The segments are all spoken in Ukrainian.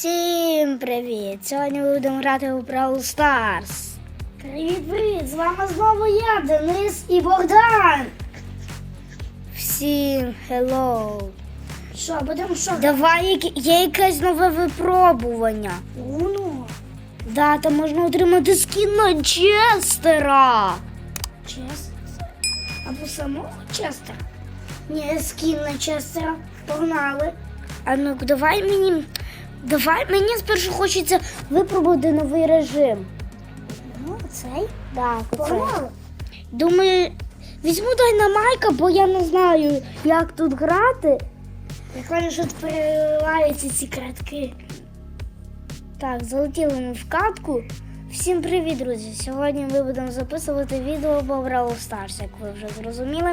Всім привіт! Сьогодні ми будемо грати у Brawl Stars. Привіт, привіт! З вами знову я, Денис і Богдан. Всім hello! Що, будемо що? Давай є якесь нове випробування. Уно. Да, там можна отримати скін на Честера. Чесно. Або самого Честера. Ні, скін на Честера. Погнали. А ну давай мені. Давай мені спершу хочеться випробувати новий режим. Ну, цей. Так, Погнали. Думаю, візьму дайнамайка, бо я не знаю, як тут грати. Прикольно, що тут переливаються ці кратки. Так, залетіли ми в катку. Всім привіт, друзі! Сьогодні ми будемо записувати відео по Brawl Stars, як ви вже зрозуміли.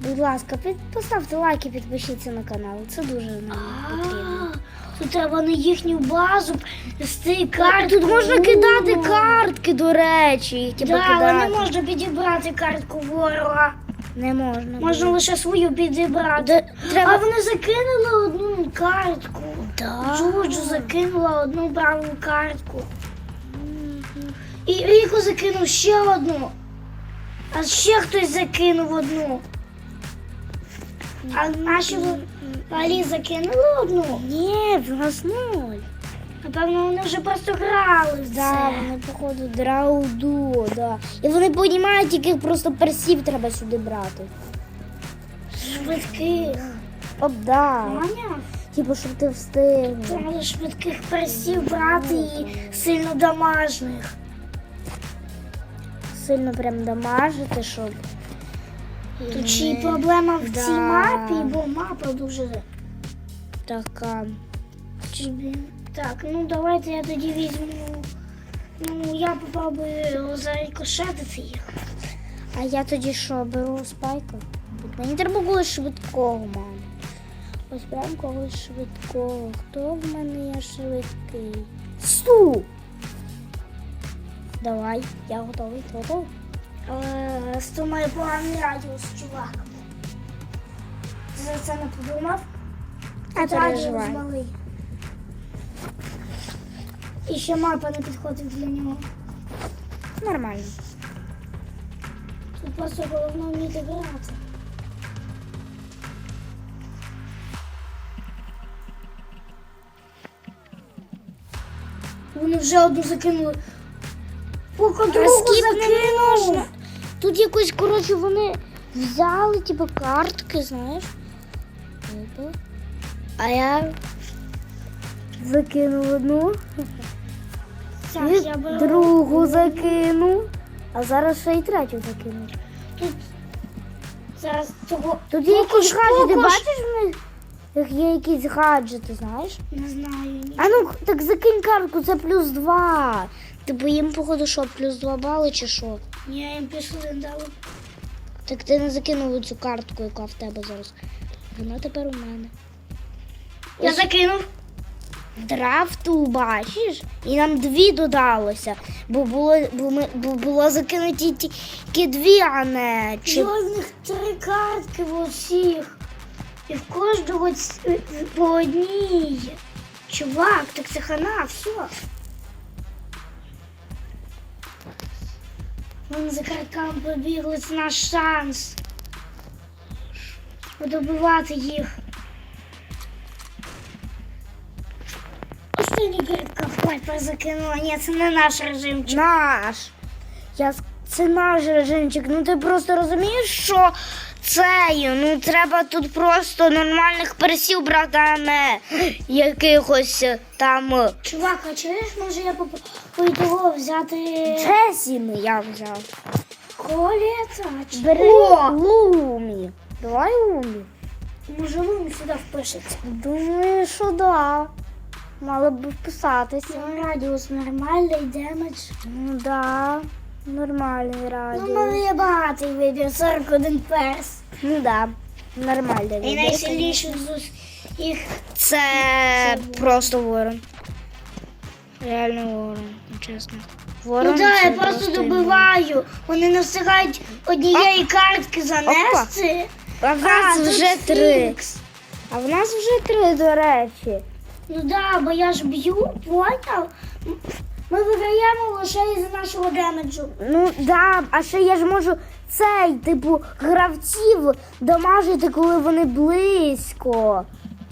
Будь ласка, поставте лайк і підпишіться на канал. Це дуже нам потрібно. Тут треба на їхню базу з картку. Тут можна кидати картки, до речі, Да, але не можна підібрати картку ворога. Не можна. Можна лише свою підібрати. Треба- А вони закинули одну картку. Да. Джуджу закинула одну браву картку. І Ріко закинув ще одну. А ще хтось закинув одну. А наші в- Алі закинули одну. Ні, в нас нуль. Напевно, вони вже просто грали в Да, це. вони, походу, драуду, да. І вони понімають, яких просто персів треба сюди брати. Швидких. От да. Поняв? Типу, щоб ти встиг. Треба швидких персів брати і сильно дамажних. Сильно прям дамажити, щоб. Тут ще й проблема в Да. цій мапі, бо мапа дуже Така. Чобі. Так, ну давайте я тоді візьму. Ну, я попробую зарикошетити їх. А я тоді що, беру спайка? Мені треба когось швидкого, мам. Ось прям когось швидкого. Хто в мене є швидкий? Сту! Давай, я готовий. Ти готовий? Ту має поганий радіус, чувак. Ти за це не подумав? Не Тут радіус переживай. малий. І ще мапа не підходить для нього. Нормально. Тут просто головне вміти грати. Вони вже одну закинули. Поки другу скіп не закинули. можна. Тут якось, коротше, вони взяли, типу, картки, знаєш. А я закинув одну, і я беру. другу закинув, а зараз ще й третю закинув. Тут зараз цього Тут є якісь гаджети, бачиш в них? Них є якісь гаджети, знаєш? не знаю. Ні. А ну так закинь картку, це плюс два. Типу їм, походу, що, плюс два бали чи що? Ні, я їм пішли не дали. Так ти не закинув цю картку, яка в тебе зараз. Вона тепер у мене. Я Ось закинув. Драфту бачиш? І нам дві додалося. Бо було, бо ми, бо було закинуті тільки дві, а не чи. В них три картки в усіх. І в кожного е, по одній. Чувак, так це хана, все. Вони за картками побігли, це наш шанс. Подобувати їх. Останній картка в закинула. Ні, це не наш режимчик. Наш. Я, це наш режимчик. Ну ти просто розумієш, що цею. Ну треба тут просто нормальних персів брати, а не якихось е, там. е, Чувак, а чуєш, може я пойду взяти Джесіни я взяв. колеса? Чи- Бери О! Лумі. Давай Лумі. Може він сюди впишеться. Думаю, що да. Мало б вписатися. Радіус нормальний, демедж. Ну да. Нормальний Ну, в радіо. мене є багатий вибір, 41 перс. Ну да. Нормальний І вибір. найсильніший з усіх. Це просто ворон. Реально ворон, чесно. Ворон Ну так, я просто добиваю. Вони не встигають однієї картки занести. А в нас тут вже три. Фінікс. А в нас вже три, до речі. Ну да, бо я ж б'ю, поняв? Ми виграємо лише із нашого демеджу. Ну да, а ще я ж можу цей, типу, гравців дамажити, коли вони близько.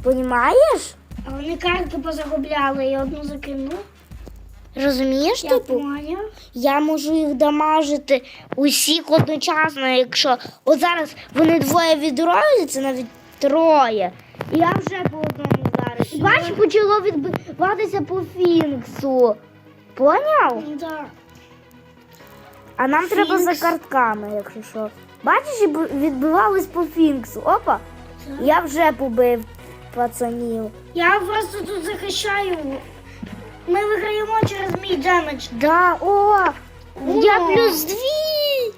Понімаєш? А вони картки позагубляли, я одну закинув. Розумієш, Я типу? поняв. Я можу їх дамажити усіх одночасно, якщо от зараз вони двоє відроються, навіть троє. І я вже по одному зараз. І Бачиш, почало відбиватися по Фінксу. Поняв? Ну да. А нам треба за картками, якщо що. Бачиш, відбивались по Фінксу. Опа, я вже побив пацанів. Я просто тут захищаю. Ми виграємо через мій демедж. Да, о! О! Я плюс дві.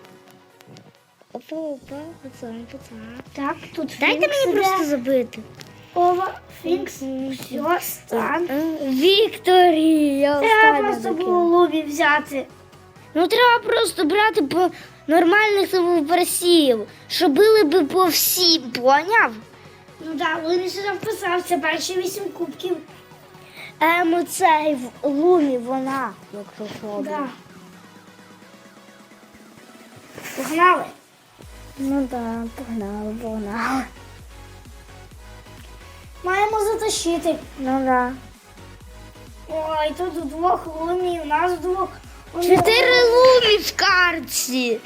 Опа, опа, пацан, пацан. Так, тут Дайте Фінкс мені просто забити. Ова, Фінкс, все, стан. Вікторія. Треба просто було лобі взяти. Ну треба просто брати по нормальних самоперсів, щоб били би по всім, поняв? Ну так, да, він сюди вписався, перші вісім кубків. Ем, цей в лумі вона, що. Да. Погнали. Ну так, погнали, погнали. Маємо затащити. Ну да. Ой, тут у двох лумі, у нас двох. Чотири лумі в картці.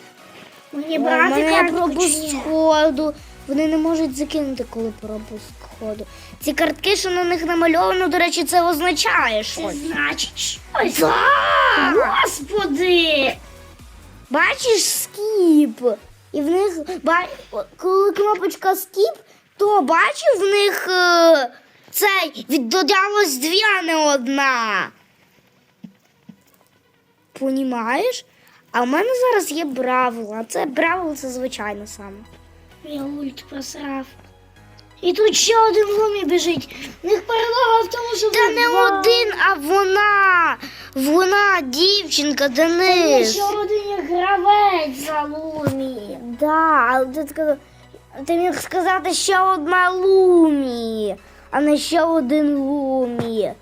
Мені брати мене картку пропуск ні? ходу. Вони не можуть закинути, коли пропуск ходу. Ці картки, що на них намальовано, до речі, це означає Це щось. значить щось. Да! Господи! Бачиш скіп. І в них, ба- коли кнопочка скіп, то бачив в них е, цей віддодалось дві, а не одна. Понімаєш? А в мене зараз є бравл, а це бравл це звичайно саме. Я ульт просрав. І тут ще один лумі біжить. В них перевага в тому, що Та в не два. один, а вона. Вона дівчинка, Та ні, Денис. ще один є гравець за лумі. Да, але ти сказав, ти міг сказати ще одна лумі, а не ще один лумі.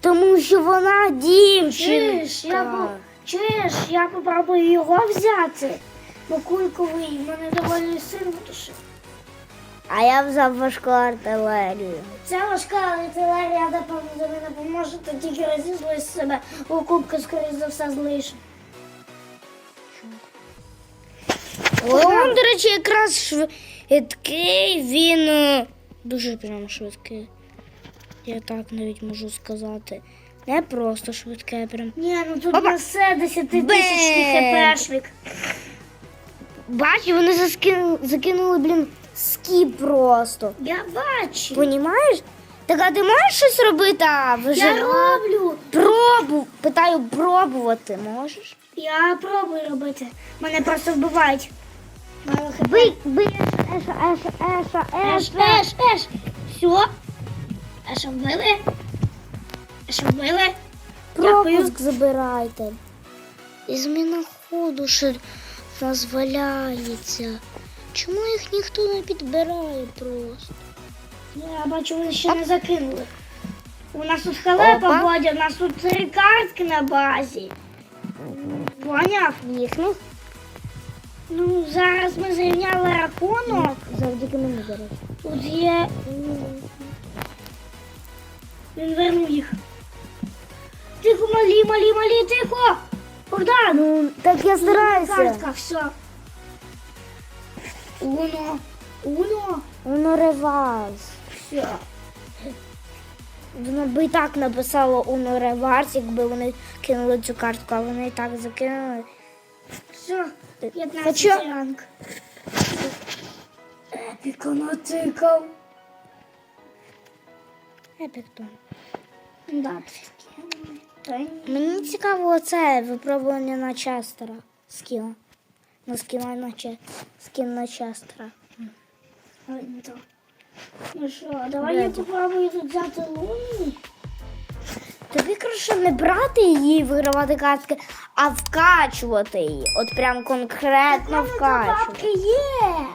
Тому що вона дівчинка. Чуєш, я, по... Чуєш, я попробую його взяти. Бо кульковий в мене доволі сильно тушив. А я взяв важку артилерію. Це важка артилерія, напевно, тобі не поможе, ти тільки розізлиш себе, у кубка, скоріш за все, злиш. Леон, до речі, якраз швидкий, він е, дуже прям швидкий. Я так навіть можу сказати. Не просто швидкий, а прям. Ні, ну тут Опа. на все 10 тисячний хпшник. Бач, вони заскинули, закинули, блін, скіп просто. Я бачу. Понімаєш? Так а ти можеш щось робити? А вже Я роблю. пробу. Питаю, пробувати можеш? Я пробую робити. Мене просто вбивають. Бий, бий, еша, еша, еша, Еш, еша. еш, еш. Все. Еш вбили. Еш вбили. Пропуск забирайте. І зміна ходу ще нас валяється. Чому їх ніхто не підбирає просто? Я бачу, вони ще не закинули. У нас тут халепа. Бодя, у нас тут три картки на базі. Поняв? Їхніх Ну, зараз ми зрівняли рахунок. завдяки мені зараз. Тут є. Він вернув їх. Тихо, малі, малі, малі, тихо! Богдан! Ну, так я стараюся. Картка, все. Уно. Уно. Воно реварс. Все. Воно би і так написало Uno Reverse, якби вони кинули цю картку, а вони і так закинули. Все. 15 Хочу- ранг. Епіко натикав. Епіктон. Да. Мені цікаво це випробування на Честера. Скіла. На скіла на Че- скін на Честера. То. Ну що, давай я попробую тут взяти луні. Тобі краще не брати її, і вигравати картки, а вкачувати її. От прям конкретно Бабки вкачувати. є.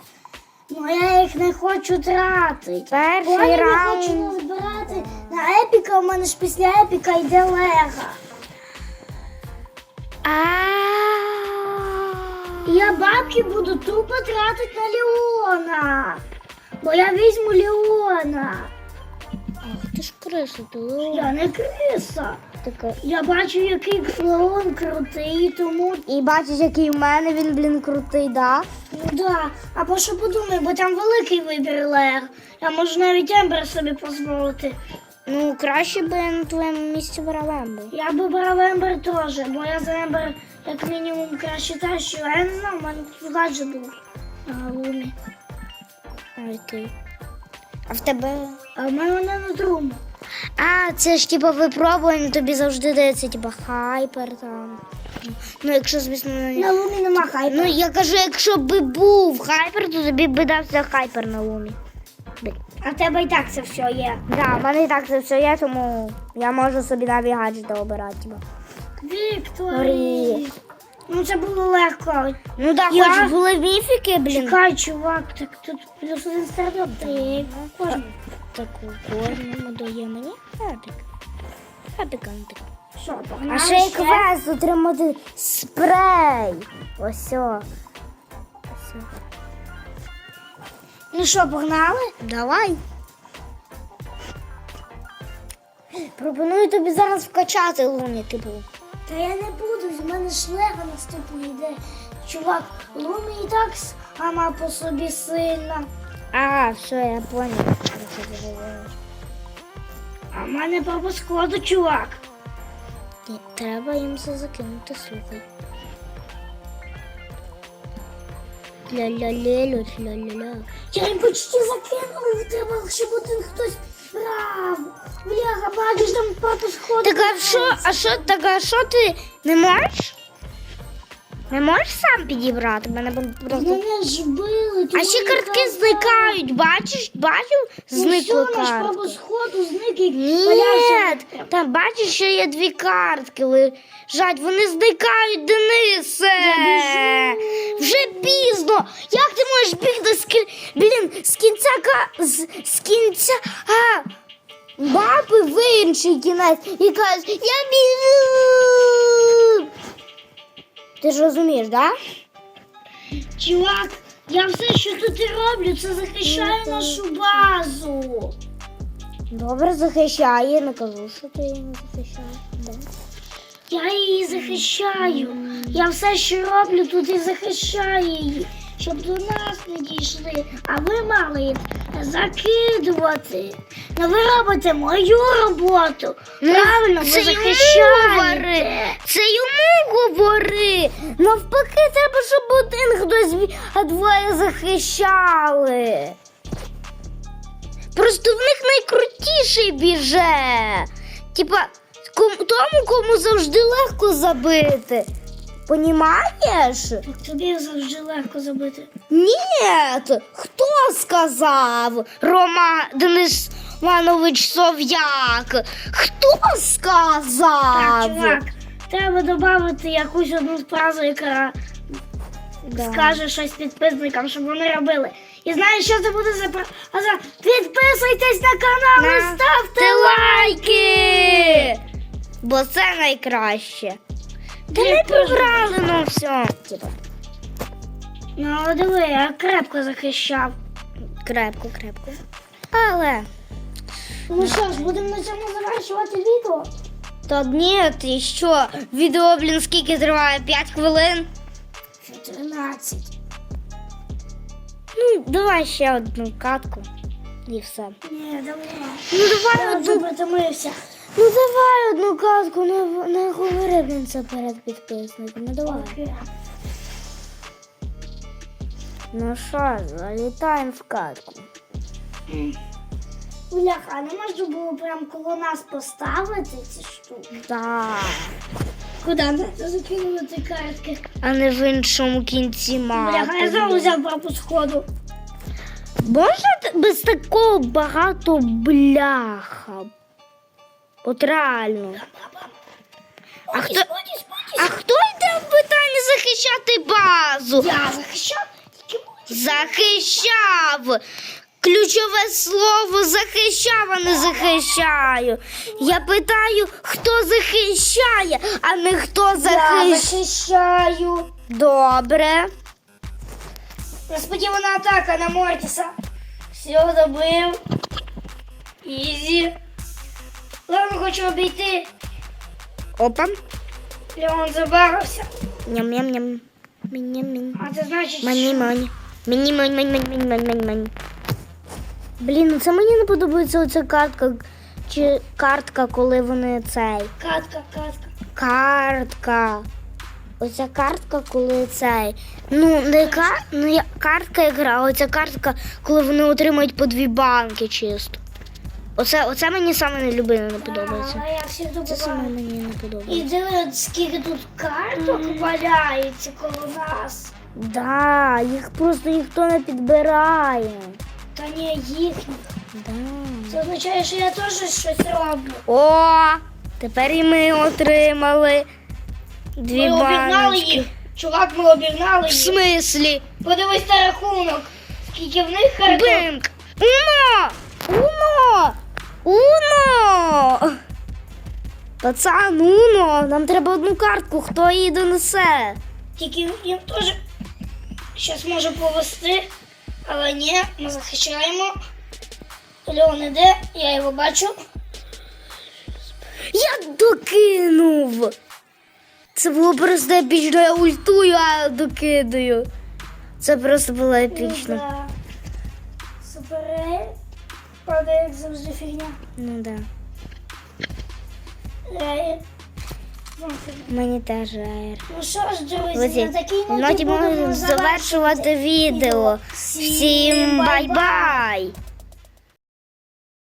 Ну я їх не хочу тратити. Перший Бо я не раунд. хочу назбирати на епіка, у мене ж після епіка йде лега. Я бабки буду тупо тратити на Леона. Бо я візьму Леона. Ах, ти Я не криса. така. Я бачу, який Леон крутий, тому І бачиш, який в мене він, блін, крутий, да? ну да. Або що подумай, бо там великий вибір лег. Я можу навіть Ембер собі дозволити. Ну, краще би я на твоєму місці брав Ембу. Я би брав Ембер теж, бо я за Ембер як мінімум краще тащу. А я не знаю, у мене тут гаджет був на лумі. Ой, ти. А в тебе. А в мене на другому. А, це ж типа випробування, тобі завжди дається, типа хайпер там. Ну, якщо, звісно. На лумі нема хайпа. Ну, я кажу, якщо би був хайпер, то тобі би дався хайпер на лумі. А в тебе і так це все є. Да, в мене і так це все є, тому я можу собі навіть гаджети обирати. Типа. Вікторі. Ну це було легко. Ну так, Я- хоч були міфіки, блін. Чекай, чувак, так тут плюс один стартап. Ти. Таку кожному дає мені. Епіка не так. Що, А ще й квест отримати спрей. Ось. о. Ось. о. Ну що, погнали? Давай. Пропоную тобі зараз вкачати луні, типу. Та я не буду, з мене шлега наступний йде. Чувак, Лумі і так сама по собі сильна. А, все, я понял. А в мене папа складу, чувак. Ні, Треба їм все закинути, слухай. Ля-ля-лелю, ля-ля-ля. Я їм почти закинула, і треба, щоб один хтось брав. Бляха, бачиш, там папа сходу. Так а що, а що, так а що ти не можеш? Не можеш сам підібрати? Мене просто. Мене ж били. А ще картки зникають, бачиш? Бачив? Ну, Зникли все, картки. сходу зник і Ні, там бачиш, що є дві картки лежать, вони зникають, Денисе. біжу. Вже пізно. Як ти можеш бігти з кі... Блін, з кінця ка... з, з кінця а, мапи в інший кінець і кажеш, я біжу. Ти ж розумієш? Да? Чувак, я все, що тут роблю, це захищаю Ну, нашу базу. Добре, захищає, не кажу, що ти її не захищаєш. Да. Я її захищаю. Я все, що роблю, тут і захищаю її, щоб до нас не дійшли. А ви мали закидувати. Ну ви робите мою роботу. Правильно, ви це йому захищаєте. говори. Це йому говори. Навпаки, треба, щоб один хтось, а двоє захищали. Просто в них найкрутіший біже. Типа, тому, кому завжди легко забити. Понімаєш? Так тобі завжди легко забити. Ні, хто сказав? Рома Денис Іванович Сов'як. Хто сказав? Так, чувак, треба додати якусь одну фразу, яка Да. скаже щось підписникам, щоб вони робили. І знаєш, що це буде за фраза? Підписуйтесь на канал і ставте лайки! лайки! Бо це найкраще. Та не програли, ну все. Типа, Ну, диви, я крепко захищав. крепко, крепко. Але. Ну що ж, будемо на цьому завершувати відео. Та ні, ти що? Відео, блін, скільки триває? 5 хвилин? 13. Ну, давай ще одну катку. І все. Ні, давай. Ну давай одну. вже притомився. Ну давай одну катку, не, не говори блін, це перед. Ну давай. Окей. Ну що, залітаємо в катку. Бляха, а не можна було прям коло нас поставити ці штуки? Так. Куди не закинути картки? А не в іншому кінці мапи. Бляха, я знову взяв папу сходу. Можна без такого багато бляха? От реально. А хто, а хто йде в питання захищати базу? Я захищав, Захищав. Ключове слово захищав, а не захищаю. Я питаю, хто захищає, а не хто Я захищаю. Добре. Несподівана атака на Мортіса. Все добив. Ізі. Ладно, хочу обійти. Опа. Леон забарився. Ням-ням-ням. Мінь-ням-мінь. А це значить, що... мані. Мені, мань, мань, мань, мань, мань, мань, мань. Блін, ну це мені не подобається оця картка. Чи картка, коли вони цей. Катка, катка. Картка. Оця картка, коли цей. Ну, не ка... ну, я... картка як гра, а оця картка, коли вони отримують по дві банки чисто. Оце, оце мені саме не любиме не подобається. А я всіх Це саме мені не І подобається. диви, от скільки тут карток валяється коло нас. Да, їх просто ніхто не підбирає. Та ні, їхні. Да. Це означає, що я теж щось роблю. О, тепер і ми отримали дві Ми обігнали їх. Чувак, ми обігнали їх. В смислі? Подивись на рахунок. Скільки в них карток. Бинк! Уно! Уно! Уно! Пацан, Уно! Нам треба одну картку, хто її донесе? Тільки їм теж щось може повести. Але ні, ми захищаємо. Леон іде, я його бачу. Я докинув! Це було просто епічно, я ультую, а докидаю. Це просто було епічно. Ну, да. Супер. Правда, як завжди фігня. Ну да. Е. Мені теж аер. Ну що ж, друзі, на такій ноті ноті будемо можемо завершувати відео. Всім бай-бай!